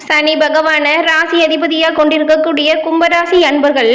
சனி பகவான ராசி அதிபதியாக கொண்டிருக்கக்கூடிய கும்பராசி அன்பர்கள்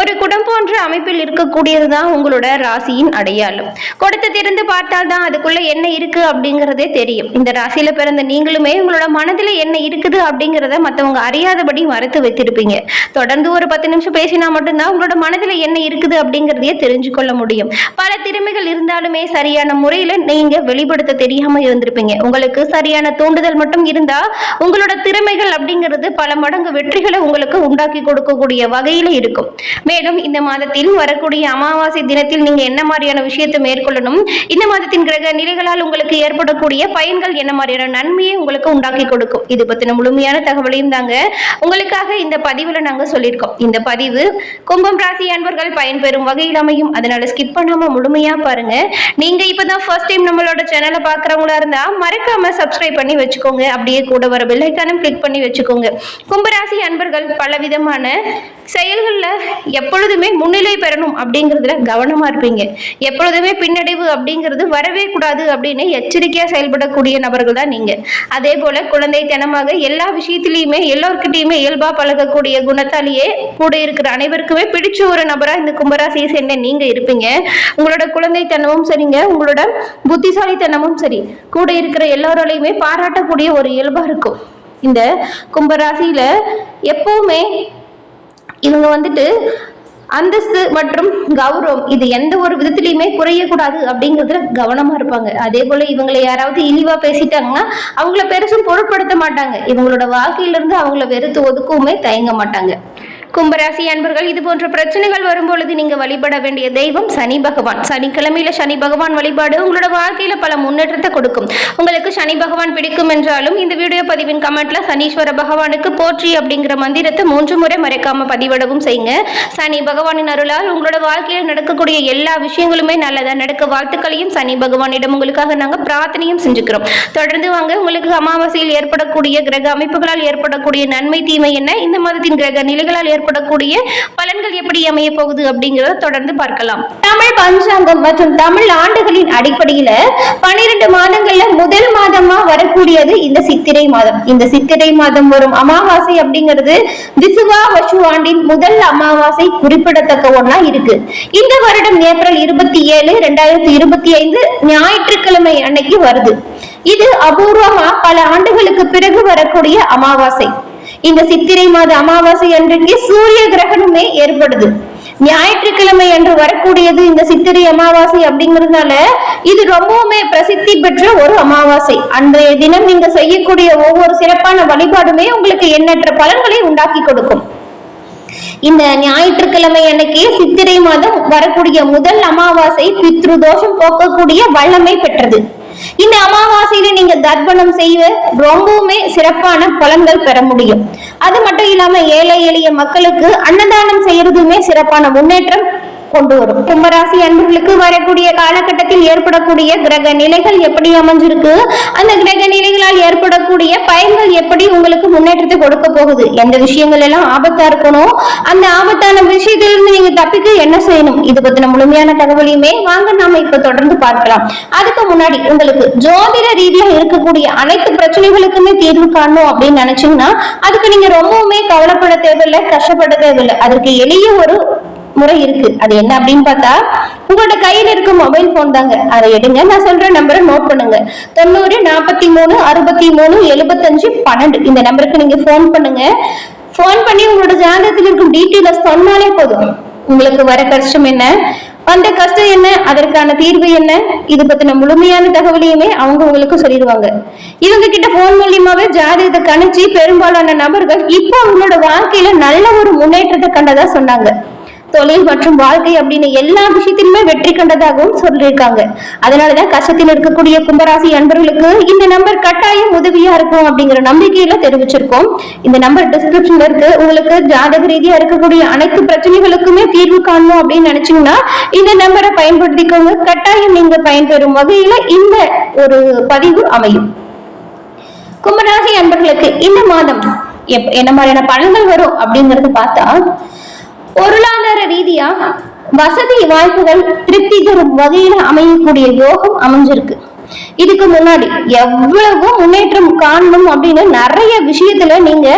ஒரு குடம் போன்ற அமைப்பில் இருக்கக்கூடியது தான் உங்களோட ராசியின் அடையாளம். கொடுத்து திறந்து பார்த்தால் தான் அதுக்குள்ள என்ன இருக்கு அப்படிங்கிறதே தெரியும். இந்த ராசியில பிறந்த நீங்களுமே உங்களோட மனதில் என்ன இருக்குது அப்படிங்கிறத மற்றவங்க அறியாதபடி மறைத்து வைத்திருப்பீங்க. தொடர்ந்து ஒரு பத்து நிமிஷம் பேசினா மட்டும்தான் உங்களோட மனதில் என்ன இருக்குது அப்படிங்கிறதையே தெரிஞ்சு கொள்ள முடியும். பல திறமைகள் இருந்தாலுமே சரியான முறையில் நீங்க வெளிப்படுத்த தெரியாம இருந்திருப்பீங்க. உங்களுக்கு சரியான தூண்டுதல் மட்டும் இருந்தா உங்களோட திறமைகள் அப்படிங்கிறது பல மடங்கு வெற்றிகளை உங்களுக்கு உண்டாக்கி கொடுக்கக்கூடிய வகையில இருக்கும். மேலும் இந்த மாதத்தில் வரக்கூடிய அமாவாசை தினத்தில் நீங்க என்ன மாதிரியான விஷயத்தை மேற்கொள்ளணும் இந்த மாதத்தின் கிரக நிலைகளால் உங்களுக்கு ஏற்படக்கூடிய பயன்கள் என்ன மாதிரியான நன்மையை உங்களுக்கு உண்டாக்கி கொடுக்கும். இது பத்தின முழுமையான தகவலையும் தாங்க உங்களுக்காக இந்த பதிவுல நாங்க சொல்லியிருக்கோம். இந்த பதிவு கும்பம் ராசி அன்பர்கள் பயன்பெறும் வகையில் அமையும். அதனால ஸ்கிப் பண்ணாம முழுமையா பாருங்க. நீங்க இப்பதான் ஃபர்ஸ்ட் டைம் நம்மளோட சேனலை பாக்குறவங்களா இருந்தா மறக்காம சப்ஸ்கிரைப் பண்ணி வச்சுக்கோங்க. அப்படியே கூட வர பெல்லைக்கானும் கிளிக் பண்ணி வச்சுக்கோங்க. கும்பராசி அன்பர்கள் பலவிதமான செயல்களில் எப்பொழுதுமே முன்னிலை பெறணும் அப்படிங்கிறதுல கவனமா இருப்பீங்க. எப்பொழுதுமே பின்னடைவு அப்படிங்கிறது வரவே கூடாது அப்படின்னு எச்சரிக்கையா செயல்படக்கூடிய நபர்கள் தான் நீங்க. அதே போல குழந்தைத்தனமாக எல்லா விஷயத்திலையுமே எல்லோருக்கிட்டையுமே இயல்பாக பழகக்கூடிய குணத்தாலேயே கூட இருக்கிற அனைவருக்குமே பிடிச்ச ஒரு நபராக இந்த கும்பராசியை சேர்ந்த நீங்கள் இருப்பீங்க. உங்களோட குழந்தைத்தனமும் சரிங்க. உங்களோட புத்திசாலித்தனமும் சரி. கூட இருக்கிற எல்லோராலையுமே பாராட்டக்கூடிய ஒரு இயல்பாக இருக்கும். இந்த கும்பராசியில எப்பவுமே இவங்க வந்துட்டு அந்தஸ்து மற்றும் கௌரவம் இது எந்த ஒரு விதத்திலையுமே குறையக்கூடாது அப்படிங்கிறதுல கவனமா இருப்பாங்க. அதே போல இவங்களை யாராவது இழிவா பேசிட்டாங்கன்னா அவங்கள பெருசும் பொருட்படுத்த மாட்டாங்க. இவங்களோட வாழ்க்கையில இருந்து அவங்கள வெறுத்து ஒதுக்கவுமே தயங்க மாட்டாங்க. கும்பராசி அன்பர்கள் இது போன்ற பிரச்சனைகள் வரும்பொழுது நீங்க வழிபட வேண்டிய தெய்வம் சனி பகவான். சனிக்கிழமையில சனி பகவான் வழிபாடு உங்களோட வாழ்க்கையில பல முன்னேற்றத்தை கொடுக்கும். உங்களுக்கு சனி பகவான் பிடிக்கும் என்றாலும் இந்த வீடியோ பதிவின் கமெண்ட்ல சனீஸ்வர பகவானுக்கு போற்றி அப்படிங்கிற மந்திரத்தை மூன்று முறை மறைக்காம பதிவிடவும் செய்யுங்க. சனி பகவானின் அருளால் உங்களோட வாழ்க்கையில் நடக்கக்கூடிய எல்லா விஷயங்களுமே நல்லதா? நடக்க வாழ்த்துக்களையும் சனி பகவானிடம் உங்களுக்காக நாங்க பிரார்த்தனையும் செஞ்சுக்கிறோம். தொடர்ந்து வாங்க உங்களுக்கு அமாவாசையில் ஏற்படக்கூடிய கிரக அமைப்புகளால் ஏற்படக்கூடிய நன்மை தீமை என்ன? இந்த மாதத்தின் கிரக நிலைகளால் ஏற்படக்கூடிய பலன்கள் எப்படி அமைய போகுது அப்படிங்கறத தொடர்ந்து பார்க்கலாம். தமிழ் பஞ்சாங்கம் மற்றும் தமிழ் ஆண்டுகளின் அடிப்படையில பனிரெண்டு மாதங்கள்ல முதல் மாதமா வரக்கூடியது இந்த சித்திரை மாதம். இந்த சித்திரை மாதம் வரும் அமாவாசை அப்படிங்கிறது விசுவா வசு ஆண்டின் முதல் அமாவாசை குறிப்பிடத்தக்க ஒன்னா இருக்கு. இந்த வருடம் ஏப்ரல் இருபத்தி ஏழு ரெண்டாயிரத்தி இருபத்தி ஐந்து ஞாயிற்றுக்கிழமை அன்னைக்கு வருது. இது அபூர்வமா பல ஆண்டுகளுக்கு பிறகு வரக்கூடிய அமாவாசை. இந்த சித்திரை மாத அமாவாசை அன்றைக்கு சூரிய கிரகணமே ஏற்படுது. ஞாயிற்றுக்கிழமை அன்று வரக்கூடியது இந்த சித்திரை அமாவாசை அப்படிங்கிறதுனால இது ரொம்பவுமே பிரசித்தி பெற்ற ஒரு அமாவாசை. அன்றைய தினம் நீங்க செய்யக்கூடிய ஒவ்வொரு சிறப்பான வழிபாடுமே உங்களுக்கு எண்ணற்ற பலன்களை உண்டாக்கி கொடுக்கும். இந்த ஞாயிற்றுக்கிழமை அன்னைக்கு சித்திரை மாதம் வரக்கூடிய முதல் அமாவாசை பித்ரு தோஷம் போக்கக்கூடிய வல்லமை பெற்றது. இந்த அமாவாசையில நீங்க தர்ப்பணம் செய்வ ரொம்பவுமே சிறப்பான பலன்கள் பெற முடியும். அது மட்டும் இல்லாம ஏழை எளிய மக்களுக்கு அன்னதானம் செய்யறதுமே சிறப்பான முன்னேற்றம். கொண்டு வரும். கும்பராசி அன்பர்களுக்கு வரக்கூடிய காலகட்டத்தில் ஏற்படக்கூடிய கிரக நிலைகள் எப்படி அமைஞ்சிருக்கு? அந்த கிரக நிலைகளால் ஏற்படக்கூடிய பயன்கள் எப்படி உங்களுக்கு முன்னேற்றத்தை கொடுக்க போகுது? எந்த விஷயங்கள் எல்லாம் ஆபத்தா இருக்கணும்? அந்த ஆபத்தான விஷயத்திலிருந்து நீங்க தப்பிக்க என்ன செய்யணும்? இது பத்தின முழுமையான தகவலையுமே வாங்க நாம இப்ப தொடர்ந்து பார்க்கலாம். அதுக்கு முன்னாடி உங்களுக்கு ஜோதிட ரீதியா இருக்கக்கூடிய அனைத்து பிரச்சனைகளுக்குமே தீர்வு காணணும் அப்படின்னு நினைச்சீங்கன்னா அதுக்கு நீங்க ரொம்பவுமே கவலைப்பட தேவையில்லை கஷ்டப்பட தேவையில்லை. அதற்கு எளிய ஒரு முறை இருக்கு. அது என்ன அப்படின்னு பார்த்தா உங்களோட கையில இருக்கும் மொபைல் போன் தாங்க. அதை எடுங்க. நான் சொல்ற நம்பரை நோட் பண்ணுங்க. தொண்ணூறு நாற்பத்தி மூணு அறுபத்தி மூணு எழுபத்தஞ்சு பன்னெண்டு. இந்த நம்பருக்கு நீங்க ஃபோன் பண்ணுங்க. ஃபோன் பண்ணி உங்களோட ஜாதகத்தில் இருக்கும் டீட்டெயில சொன்னாலே போதும். உங்களுக்கு வர கஷ்டம் என்ன? வந்த கஷ்டம் என்ன? அதற்கான தீர்வு என்ன? இது பத்தின முழுமையான தகவலையுமே அவங்க உங்களுக்கு சொல்லிடுவாங்க. இவங்க கிட்ட போன் மூலியமாவே ஜாதகத்தை கணிச்சு பெரும்பாலான நபர்கள் இப்போ அவங்களோட வாழ்க்கையில நல்ல ஒரு முன்னேற்றத்தை கண்டதா சொன்னாங்க. தொழில் மற்றும் வாழ்க்கை அப்படின்னு எல்லா விஷயத்திலுமே வெற்றி கண்டதாகவும் சொல்லியிருக்காங்க. அதனாலதான் கஷ்டத்தில் இருக்கக்கூடிய கும்பராசி அன்பர்களுக்கு இந்த நம்பர் கட்டாயம் உதவியா இருக்கும் அப்படிங்கிற நம்பிக்கையில தெரிவிச்சிருக்கோம். இந்த நம்பர் டிஸ்கிரிப்ஷன்ல இருக்கு. உங்களுக்கு ஜாதக ரீதியா இருக்கக்கூடிய அனைத்து பிரச்சனைகளுக்குமே தீர்வு காணணும் அப்படின்னு நினைச்சீங்கன்னா இந்த நம்பரை பயன்படுத்திக்கோங்க. கட்டாயம் நீங்க பயன்பெறும் வகையில இந்த ஒரு பதிவு அமையும். கும்பராசி அன்பர்களுக்கு இந்த மாதம் எப்- என்ன மாதிரியான பலன்கள் வரும் அப்படிங்கறது பார்த்தா பொருளாதார ரீதியா வசதி வாய்ப்புகள் திருப்தி தரும் வகையில அமையக்கூடிய யோகம் அமைஞ்சிருக்கு. இதுக்கு முன்னாடி எவ்வளவு முன்னேற்றம் காணணும் அப்படின்னு நிறைய விஷயத்துல நீங்க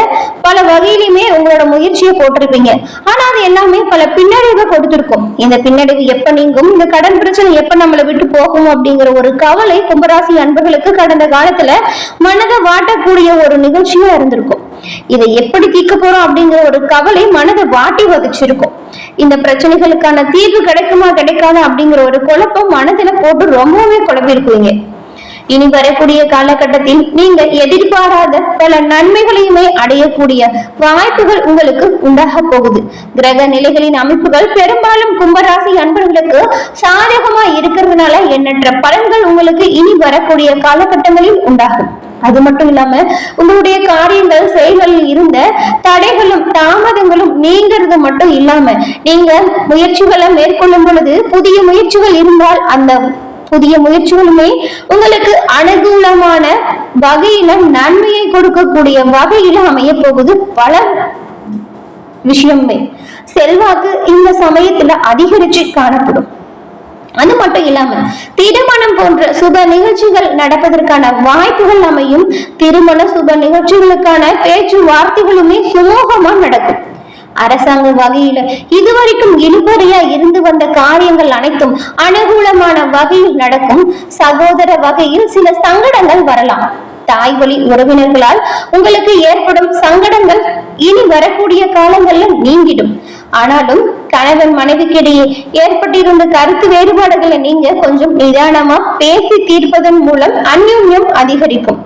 பல வகையிலுமே உங்களோட முயற்சியை போட்டிருப்பீங்க. ஆனா அது எல்லாமே பல பின்னடைவை கொடுத்திருக்கும். இந்த பின்னடைவு எப்ப நீங்கும் இந்த கடன் பிரச்சனை எப்ப நம்மளை விட்டு போகும் அப்படிங்கிற ஒரு கவலை கும்பராசி அன்பர்களுக்கு கடந்த காலத்துல மனதை வாட்டக்கூடிய ஒரு நிகழ்ச்சியா இருந்திருக்கும். இதை எப்படி தீர்க்க போறோம் அப்படிங்கிற ஒரு கவலை மனதை வாட்டி வதச்சிருக்கும் இந்த பிரச்சனைகளுக்கான தீர்வு கிடைக்குமா கிடைக்காதா அப்படிங்கிற ஒரு குழப்பம் மனதுல போட்டு ரொம்பவே குழப்பிருக்குவீங்க இனி வரக்கூடிய காலகட்டத்தில் நீங்க எதிர்பாராத பல நன்மைகளையுமே அடையக்கூடிய வாய்ப்புகள் உங்களுக்கு உண்டாக போகுது. கிரக நிலைகளின் அமைப்புகள் பெரும்பாலும் கும்பராசி அன்பர்களுக்கு சாதகமா இருக்கிறதுனால எண்ணற்ற பலன்கள் உங்களுக்கு இனி வரக்கூடிய காலகட்டங்களில் உண்டாகும். அது மட்டும் இல்லாம உங்களுடைய காரியங்கள் செயல்களில் இருந்த தடைகளும் தாமதங்களும் நீங்கிறது மட்டும் இல்லாம நீங்க முயற்சிகளை மேற்கொள்ளும் பொழுது புதிய முயற்சிகள் இருந்தால் அந்த புதிய முயற்சிகளுமே உங்களுக்கு அனுகூலமான வகையில நன்மையை கொடுக்கக்கூடிய வகையில அமைய போகுது. பல விஷயமே. செல்வாக்கு இந்த சமயத்துல அதிகரிச்சு காணப்படும். அது மட்டும் இல்லாம திருமணம் போன்ற சுப நிகழ்ச்சிகள் நடப்பதற்கான வாய்ப்புகள் அமையும். திருமண சுப நிகழ்ச்சிகளுக்கான பேச்சுவார்த்தைகளுமே சுமூகமா நடக்கும். அரசாங்க வகையில இதுவரைக்கும் இழுபறியா இருந்து வந்த காரியங்கள் அனைத்தும் அனுகூலமான வகையில் நடக்கும். சகோதர வகையில் சில சங்கடங்கள் வரலாம். தாய் வழி உறவினர்களால் உங்களுக்கு ஏற்படும் சங்கடங்கள் இனி வரக்கூடிய காலங்கள்ல நீங்கிடும். ஆனாலும் கணவன் மனைவிக்கிடையே ஏற்பட்டிருந்த கருத்து வேறுபாடுகளை நீங்க கொஞ்சம் நிதானமா பேசி தீர்ப்பதன் மூலம் அந்யோன்யம் அதிகரிக்கும்.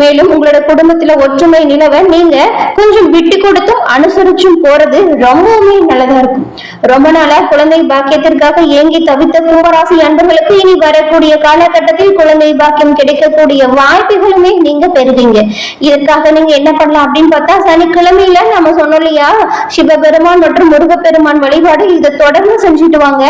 மேலும் உங்களோட குடும்பத்துல ஒற்றுமை நிலவ நீங்க கொஞ்சம் விட்டு கொடுத்தும் அனுசரிச்சும் போறது ரொம்பவுமே நல்லதா இருக்கும். ரொம்ப நாளா குழந்தை பாக்கியத்திற்காக ஏங்கி தவித்த கும்பராசி அன்பர்களுக்கு இனி வரக்கூடிய காலகட்டத்தில் குழந்தை பாக்கியம் கிடைக்கக்கூடிய வாய்ப்புகளுமே நீங்க பெறுவீங்க. இதற்காக நீங்க என்ன பண்ணலாம் அப்படின்னு பார்த்தா சனிக்கிழமையில நம்ம சொன்னோம் இல்லையா சிவபெருமான் மற்றும் முருகப்பெருமான் வழிபாடு இதை தொடர்ந்து செஞ்சுட்டு வாங்க.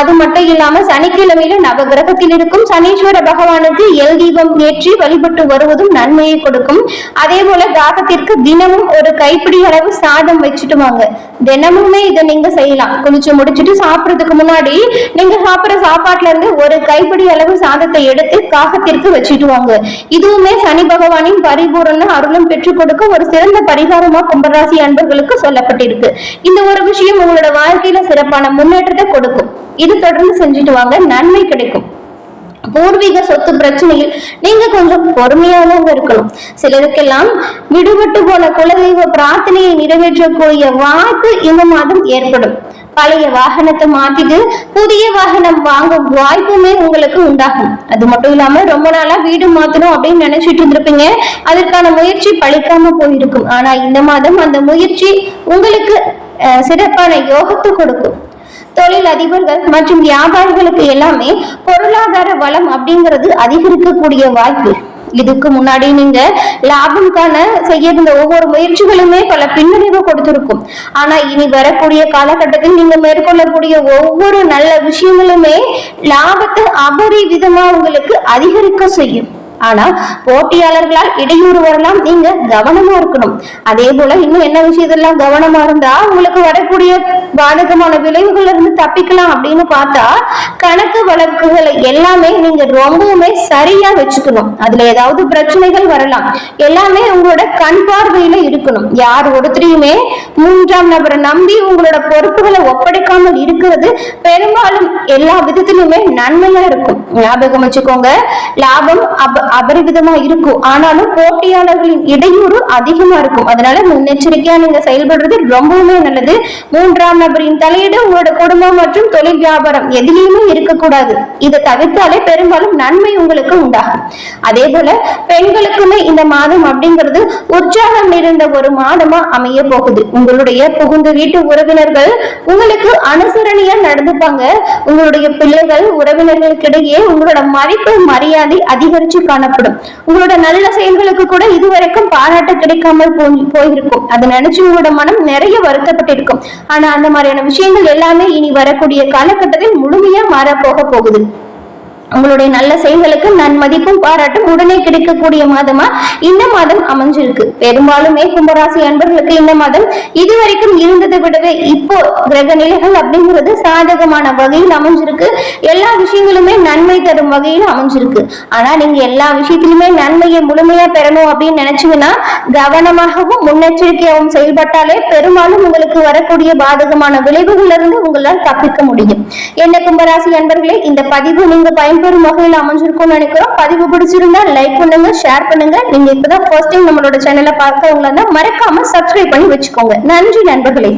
அது மட்டும் இல்லாம சனிக்கிழமையில நவகிரகத்தில் இருக்கும் சனீஸ்வர பகவானுக்கு எல் தீபம் ஏற்றி வழிபட்டு வருவதும் நன்மையை கொடுக்கும். அதே போல தாகத்திற்கு தினமும் ஒரு கைப்பிடி அளவு சாதம் வச்சுட்டு வாங்க. தினமுமே இதை நீங்க செய்யலாம். குளிச்சு முடிச்சுட்டு சாப்பிடுறதுக்கு முன்னாடி நீங்க சாப்பிடுற சாப்பாட்டுல இருந்து ஒரு கைப்பிடி அளவு சாதத்தை எடுத்து காகத்திற்கு வச்சுட்டு வாங்க. இதுவுமே சனி பகவானின் பரிபூரண அருளும் பெற்றுக் கொடுக்க ஒரு சிறந்த பரிகாரமா கும்பராசி அன்பர்களுக்கு சொல்லப்பட்டிருக்கு. இந்த ஒரு விஷயம் உங்களோட வாழ்க்கையில சிறப்பான முன்னேற்றத்தை கொடுக்கும். இது தொடர்ந்து செஞ்சுட்டு வாங்க. நன்மை கிடைக்கும். பூர்வீக சொத்து பிரச்சனையில் நீங்க கொஞ்சம் பொறுமையாகவும் இருக்கணும். சிலருக்கெல்லாம் விடுபட்டு போன குலதெய்வ பிரார்த்தனையை நிறைவேற்றக்கூடிய வாய்ப்பு இந்த மாதம் ஏற்படும். பழைய வாகனத்தை மாத்திட்டு புதிய வாகனம் வாங்கும் வாய்ப்புமே உங்களுக்கு உண்டாகும். அது மட்டும் இல்லாம ரொம்ப நாளா வீடு மாத்தணும் அப்படின்னு நினைச்சிட்டு இருந்திருப்பீங்க. அதற்கான முயற்சி பழிக்காம போயிருக்கும். ஆனா இந்த மாதம் அந்த முயற்சி உங்களுக்கு சிறப்பான யோகத்தை கொடுக்கும். தொழில் அதிபர்கள் மற்றும் வியாபாரிகளுக்கு எல்லாமே பொருளாதார வளம் அப்படிங்கிறது அதிகரிக்கக்கூடிய வாய்ப்பு. இதுக்கு முன்னாடி நீங்க லாபம்கான செய்ய செய்யிருந்த ஒவ்வொரு முயற்சிகளுமே பல பின்னடைவு கொடுத்திருக்கும். ஆனா இனி வரக்கூடிய காலகட்டத்தில் நீங்க மேற்கொள்ளக்கூடிய ஒவ்வொரு நல்ல விஷயங்களுமே லாபத்தை அபரிவிதமா உங்களுக்கு அதிகரிக்க செய்யும். ஆனா போட்டியாளர்களால் இடையூறு வரலாம். நீங்க கவனமா இருக்கணும். அதே போல இன்னும் என்ன விஷயத்தெல்லாம் கவனமா இருந்தா உங்களுக்கு வரக்கூடிய பாதகமான விளைவுகள்ல இருந்து தப்பிக்கலாம் அப்படின்னு பார்த்தா கணக்கு வழக்குகளை எல்லாமே நீங்க ரொம்பவுமே சரியா வச்சுக்கணும். அதுல ஏதாவது பிரச்சனைகள் வரலாம். எல்லாமே உங்களோட கண் பார்வையில இருக்கணும். யார் ஒருத்தரையுமே மூன்றாம் நபரை நம்பி உங்களோட பொறுப்புகளை ஒப்படைக்காமல் இருக்கிறது பெரும்பாலும் எல்லா விதத்திலுமே நன்மையா இருக்கும். ஞாபகம் வச்சுக்கோங்க. லாபம் அப அபரிவிதமா இருக்கும். ஆனாலும் போட்டியாளர்களின் இடையூறு அதிகமா இருக்கும். அதனால முன்னெச்சரிக்கையா நீங்க செயல்படுறது ரொம்பவுமே நல்லது. மூன்றாம் நபரின் தலையீடு உங்களோட குடும்பம் மற்றும் தொழில் வியாபாரம் எதிலையுமே இருக்கக்கூடாது. இதை தவிர்த்தாலே பெரும்பாலும் நன்மை உங்களுக்கு உண்டாகும். அதே போல பெண்களுக்குமே இந்த மாதம் அப்படிங்கிறது உற்சாகம் நிறைந்த ஒரு மாதமா அமைய போகுது. உங்களுடைய புகுந்த வீட்டு உறவினர்கள் உங்களுக்கு அனுசரணையா நடந்துப்பாங்க. உங்களுடைய பிள்ளைகள் உறவினர்களுக்கிடையே உங்களோட மதிப்பு மரியாதை அதிகரிச்சு காணப்படும். உங்களோட நல்ல செயல்களுக்கு கூட இதுவரைக்கும் பாராட்டு கிடைக்காமல் போய்- போயிருக்கும். அதை நினைச்சு உங்களோட மனம் நிறைய வருத்தப்பட்டிருக்கும். ஆனா அந்த மாதிரியான விஷயங்கள் எல்லாமே இனி வரக்கூடிய காலகட்டத்தில் முழுமையா மாற போக போகுது. உங்களுடைய நல்ல செயல்களுக்கு நன்மதிப்பும் பாராட்டும் உடனே கிடைக்கக்கூடிய மாதமா இந்த மாதம் அமைஞ்சிருக்கு. பெரும்பாலுமே கும்பராசி அன்பர்களுக்கு இந்த மாதம் இதுவரைக்கும் இருந்ததை விடவே இப்போ கிரக நிலைகள் அப்படிங்கிறது சாதகமான வகையில் அமைஞ்சிருக்கு. எல்லா விஷயங்களுமே நன்மை தரும் வகையில் அமைஞ்சிருக்கு. ஆனா நீங்க எல்லா விஷயத்திலுமே நன்மையை முழுமையா பெறணும் அப்படின்னு நினைச்சீங்கன்னா கவனமாகவும் முன்னெச்சரிக்கையாகவும் செயல்பட்டாலே பெரும்பாலும் உங்களுக்கு வரக்கூடிய பாதகமான விளைவுகளிலிருந்து இருந்து உங்களால் தப்பிக்க முடியும். என்ன கும்பராசி அன்பர்களே இந்த பதிவு நீங்க பயன்பெறும் வகையில் அமைஞ்சிருக்கும்னு நினைக்கிறோம். பதிவு பிடிச்சிருந்தா லைக் பண்ணுங்க ஷேர் பண்ணுங்க. நீங்க இப்பதான் ஃபர்ஸ்ட் டைம் நம்மளோட சேனலை பார்க்கறவங்களா மறக்காம சப்ஸ்கிரைப் பண்ணி வச்சுக்கோங்க. நன்றி நண்பர்களே.